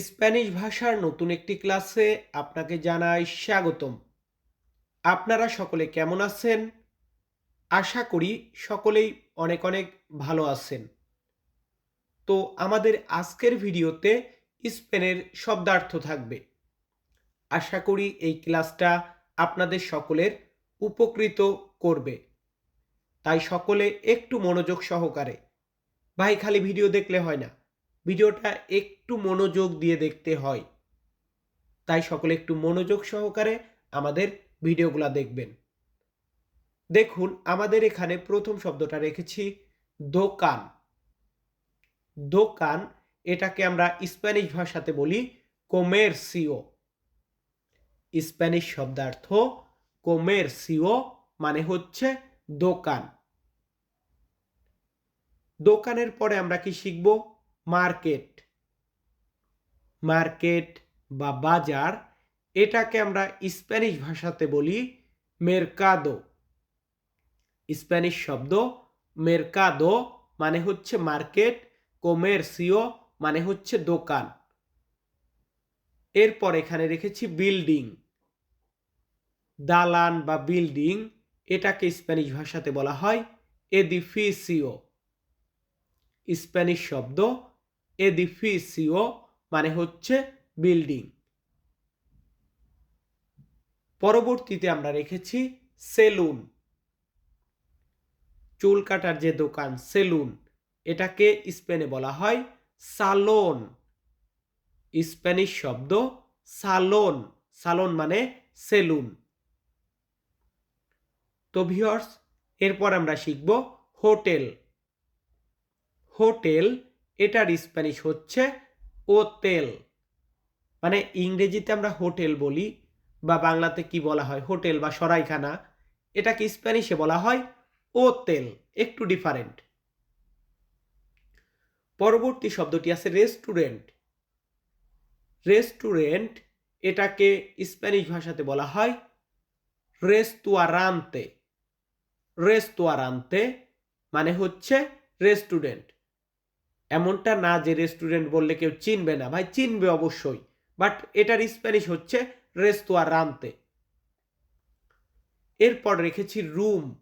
Spanish ভাষার নতুন একটি ক্লাসে আপনাকে জানাই স্বাগতম। আপনারা সকলে কেমন আছেন? আশা করি সকলেই অনেক অনেক ভালো আছেন। তো আমাদের আজকের ভিডিওতে স্পেনের শব্দার্থ থাকবে। আশা করি এই ক্লাসটা আপনাদের সকলের উপকৃত করবে। তাই সকলে একটু মনোযোগ সহকারে। ভাই, খালি ভিডিও দেখলে হয় না। ভিডিওটা একটু মনোযোগ দিয়ে দেখতে হয়। তাই সকলে একটু মনোযোগ সহকারে আমাদের ভিডিওগুলো দেখবেন। দেখুন, আমাদের এখানে প্রথম শব্দটা রেখেছি, দোকান। দোকান, এটাকে আমরা স্প্যানিশ ভাষাতে বলি কোমেরসিও। স্প্যানিশ শব্দার্থ কোমেরসিও মানে হচ্ছে দোকান। দোকানের পরে আমরা কি শিখব? মার্কেট। মার্কেট বা বাজার, এটাকে আমরা স্প্যানিশ ভাষাতে বলি মেরকাদো স্প্যানিশ শব্দ মেরকাদো মানে হচ্ছে মার্কেট কোমেরসিও মানে হচ্ছে দোকান। এরপর এখানে রেখেছি বিল্ডিং দালান বা বিল্ডিং এটাকে স্প্যানিশ ভাষাতে বলা হয় এদিফিসিও। স্প্যানিশ শব্দ এদিফিসিও মানে হচ্ছে বিল্ডিং। পরবর্তীতে আমরা রেখেছি সেলুন। চুল কাটার যে দোকান, সেলুন, এটাকে স্পেনে বলা হয় সালোন। স্প্যানিশ শব্দ সালোন। সালোন মানে সেলুন। তো ভিওর্স এরপর আমরা শিখব হোটেল। হোটেল এটার স্প্যানিশ হচ্ছে ওতেল মানে ইংরেজিতে আমরা হোটেল বলি বা বাংলাতে কি বলা হয়? হোটেল বা সরাইখানা। এটাকে স্প্যানিশে বলা হয় ওতেল একটু ডিফারেন্ট পরবর্তী শব্দটি আছে রেস্টুরেন্ট রেস্টুরেন্ট এটাকে স্প্যানিশ ভাষাতে বলা হয় রেস্তুয়ারান্তে রেস্তুয়ারান্তে মানে হচ্ছে রেস্টুরেন্ট এমনটা না যে রেস্টুরেন্ট বললে কেউ চিনবে না। ভাই, চিনবে অবশ্যই। বাট এটার স্প্যানিশ হচ্ছে রেস্তোয়া রেস্তুয়ারান্তে এরপর রেখেছি রুম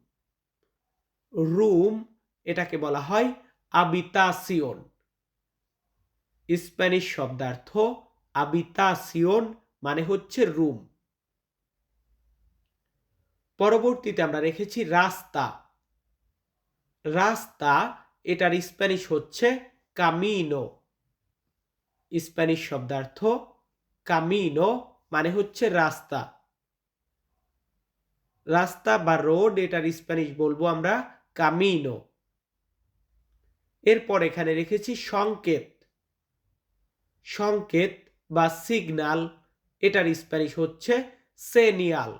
রুম এটাকে বলা হয় আবিতাসিয়ন স্প্যানিশ শব্দার্থ আবিতাসিয়ন মানে হচ্ছে রুম পরবর্তীতে আমরা রেখেছি রাস্তা। রাস্তা এটার স্প্যানিশ হচ্ছে কামিনো। স্প্যানিশ শব্দার্থ কামিনো মানে হচ্ছে রাস্তা। রাস্তা বা রোড এটার স্প্যানিশ বলব আমরা কামিনো। এরপর এখানে রেখেছি সংকেত। সংকেত বা সিগনাল, এটার স্প্যানিশ হচ্ছে সেনিয়াল।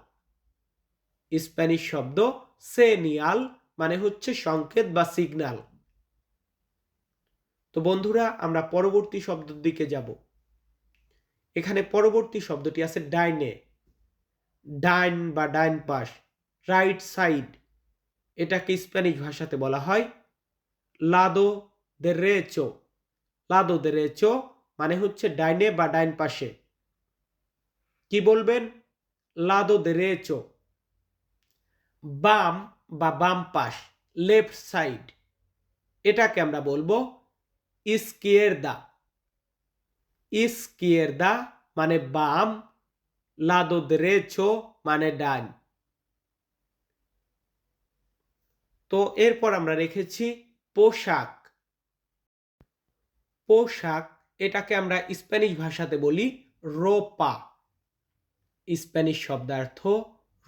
স্প্যানিশ শব্দ সেনিয়াল মানে হচ্ছে সংকেত বা সিগনাল। তো বন্ধুরা, আমরা পরবর্তী শব্দের দিকে যাব। এখানে পরবর্তী শব্দটি আছে ডাইনে। ডাইন বা ডাইন পাশ, রাইট সাইড, এটাকে স্প্যানিশ ভাষাতে বলা হয় লাদো দে রেচো। লাদো দে রেচো মানে হচ্ছে ডাইনে বা ডাইন পাশে। কি বলবেন? লাদো দে রেচো। বাম বা বাম পাশ, লেফট সাইড, এটাকে আমরা বলব ইস্কিয়েরদা। ইস্কিয়েরদা মানে বাম লাদো দেরেছো মানে ডান। তো এরপর আমরা রেখেছি পোশাক। পোশাক, এটাকে আমরা স্প্যানিশ ভাষাতে বলি রোপা। স্প্যানিশ শব্দার্থ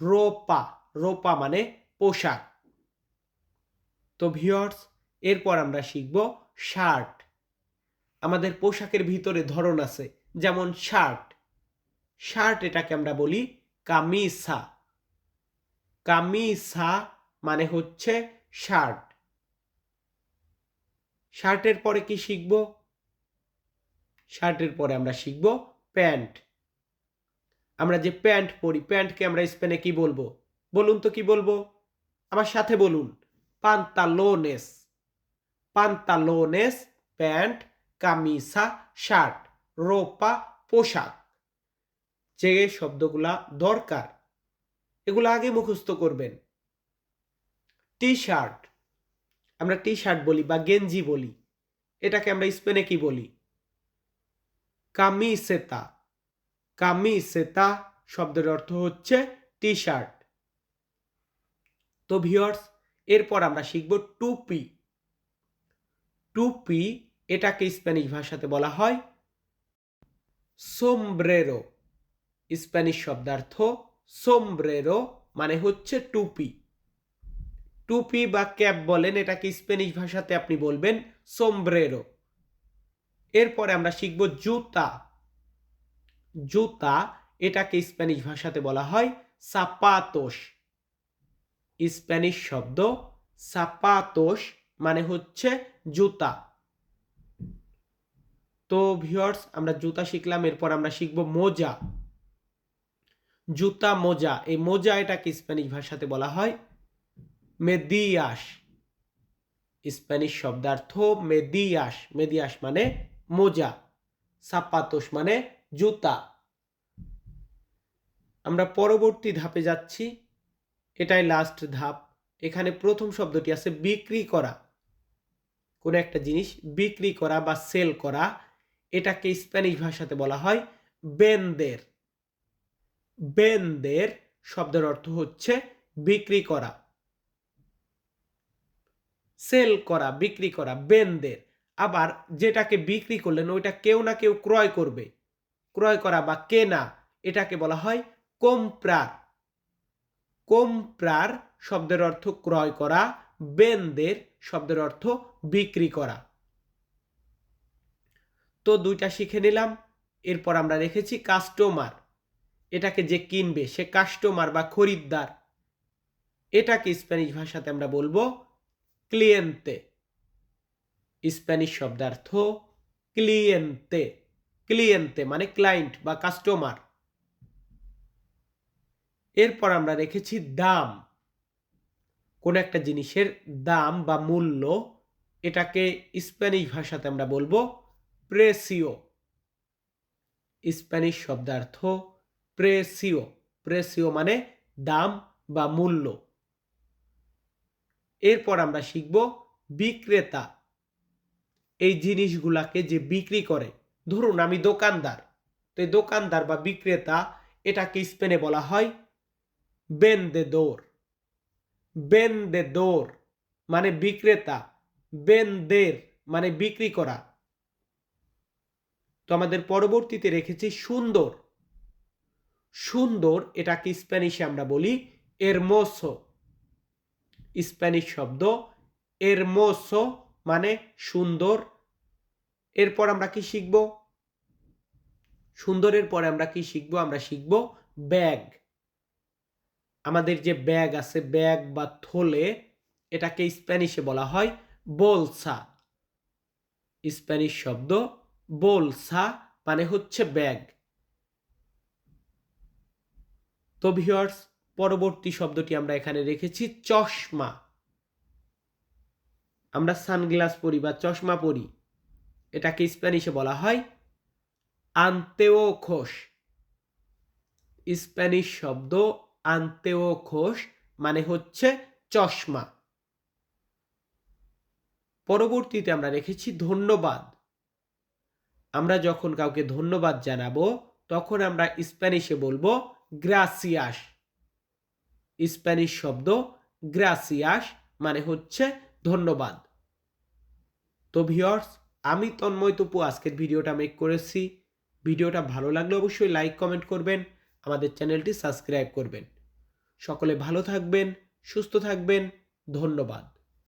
রোপা। রোপা মানে পোশাক। তো ভিওর্স এরপর আমরা শিখব শার্ট। আমাদের পোশাকের ভিতরে ধরন আছে, যেমন শার্ট শার্ট এটাকে আমরা বলি কামিসা। কামিসা মানে হচ্ছে শার্ট শার্টের পরে কি শিখব? শার্টের পরে আমরা শিখব প্যান্ট। আমরা যে প্যান্ট পরি, প্যান্টকে আমরা স্পেনে কি বলব? বলুন তো কি বলব? আমার সাথে বলুন। পান্তালোনেস। পান্তালোনেস প্যান্ট কামিসা, শার্ট, রোপা, পোশাক। যে শব্দগুলা দরকার, এগুলো আগে মুখস্থ করবেন। টি শার্ট আমরা টি শার্ট বলি বা গেঞ্জি বলি। এটাকে আমরা স্পেনে কি বলি? কামিসেতা। কামিসেতা শব্দের অর্থ হচ্ছে টি শার্ট তো ভিওর্স এরপর আমরা শিখব টুপি। টুপি এটাকে স্প্যানিশ ভাষাতে বলা হয় সোমব্রেরো স্প্যানিশ শব্দার্থ সোমব্রেরো মানে হচ্ছে টুপি। টুপি বা ক্যাপ বলেন, এটাকে স্প্যানিশ ভাষাতে আপনি বলবেন সোমব্রেরো এরপরে আমরা শিখব জুতা। জুতা এটাকে স্প্যানিশ ভাষাতে বলা হয় সাপাতোস স্প্যানিশ শব্দ সাপাতোস মানে হচ্ছে জুতা। তো ভিউয়ার্স, আমরা জুতা শিখলাম, এরপর আমরা শিখব মোজা। জুতা মোজা, এই মোজা এটাকে স্প্যানিশ ভাষাতে বলা হয় মেদিয়াস। স্প্যানিশ শব্দার্থ মেদিয়াস। মেদিয়াস মানে মোজা সাপাতোস মানে জুতা। আমরা পরবর্তী ধাপে যাচ্ছি, এটাই লাস্ট ধাপ। এখানে প্রথম শব্দটি আছে বিক্রি করা। কোনো একটা জিনিস বিক্রি করা বা সেল করা এটাকে স্প্যানিশ ভাষাতে বলা হয় বেনদের। বেনদের শব্দের অর্থ হচ্ছে বিক্রি করা। সেল করা, বিক্রি করা, বেনদের। আবার যেটাকে বিক্রি করলেন ওইটা কেউ না কেউ ক্রয় করবে। ক্রয় করা বা কেনা, এটাকে বলা হয় কোমপ্রার। কোমপ্রার শব্দের অর্থ ক্রয় করা, বেনদের শব্দের অর্থ বিক্রি করা। তো দুইটা শিখে নিলাম, এরপর আমরা রেখেছি কাস্টমার এটাকে যে কিনবে, সে কাস্টমার বা খরিদ্দার। এটাকে স্প্যানিশ ভাষাতে আমরা বলব ক্লিয়েন্তে স্প্যানিশ শব্দার্থ ক্লিয়েন্তে ক্লিয়েন্তে মানে ক্লায়েন্ট বা কাস্টমার এরপর আমরা রেখেছি দাম। কোন একটা জিনিসের দাম বা মূল্য, এটাকে স্প্যানিশ ভাষাতে আমরা বলব প্রেসিও। স্প্যানিশ শব্দার্থ প্রেসিও। প্রেসিও মানে দাম বা মূল্য। এরপর আমরা শিখব বিক্রেতা। এই জিনিসগুলাকে যে বিক্রি করে। ধরুন আমি দোকানদার। তো এই দোকানদার বা বিক্রেতা এটাকে স্পেনে বলা হয় বেনদেদোর বেনদেদোর মানে বিক্রেতা। বেনদের মানে বিক্রি করা। তো আমাদের পরবর্তীতে রেখেছি সুন্দর। সুন্দর এটাকে স্প্যানিশে আমরা বলি এরমোসো। স্প্যানিশ শব্দ এরমোসো মানে সুন্দর। এরপর আমরা কি শিখব? সুন্দরের পরে আমরা কি শিখব? আমরা শিখব ব্যাগ। আমাদের যে ব্যাগ আছে, ব্যাগ বা থলে, এটাকে স্প্যানিশে বলা হয় বোলসা। স্প্যানিশ শব্দ বোলসা মানে হচ্ছে ব্যাগ। তো ভিউয়ার্স পরবর্তী শব্দটি আমরা এখানে রেখেছি, চশমা। আমরা সানগ্লাস পরি বা চশমা পরি। এটাকে স্প্যানিশে বলা হয় আন্তেওখোস স্প্যানিশ শব্দ আন্তেওখোস মানে হচ্ছে চশমা। পরবর্তীতে আমরা রেখেছি ধন্যবাদ। আমরা যখন কাউকে ধন্যবাদ জানাব, তখন আমরা স্প্যানিশে বলব গ্রাসিয়াস স্প্যানিশ শব্দ গ্রাসিয়াস মানে হচ্ছে ধন্যবাদ। তো ভিওর্স আমি তন্ময় তপু, আজকের ভিডিওটা মেক করেছি। ভিডিওটা ভালো লাগলে অবশ্যই লাইক কমেন্ট করবেন, আমাদের চ্যানেলটি সাবস্ক্রাইব করবেন। সকলে ভালো থাকবেন, সুস্থ থাকবেন, ধন্যবাদ।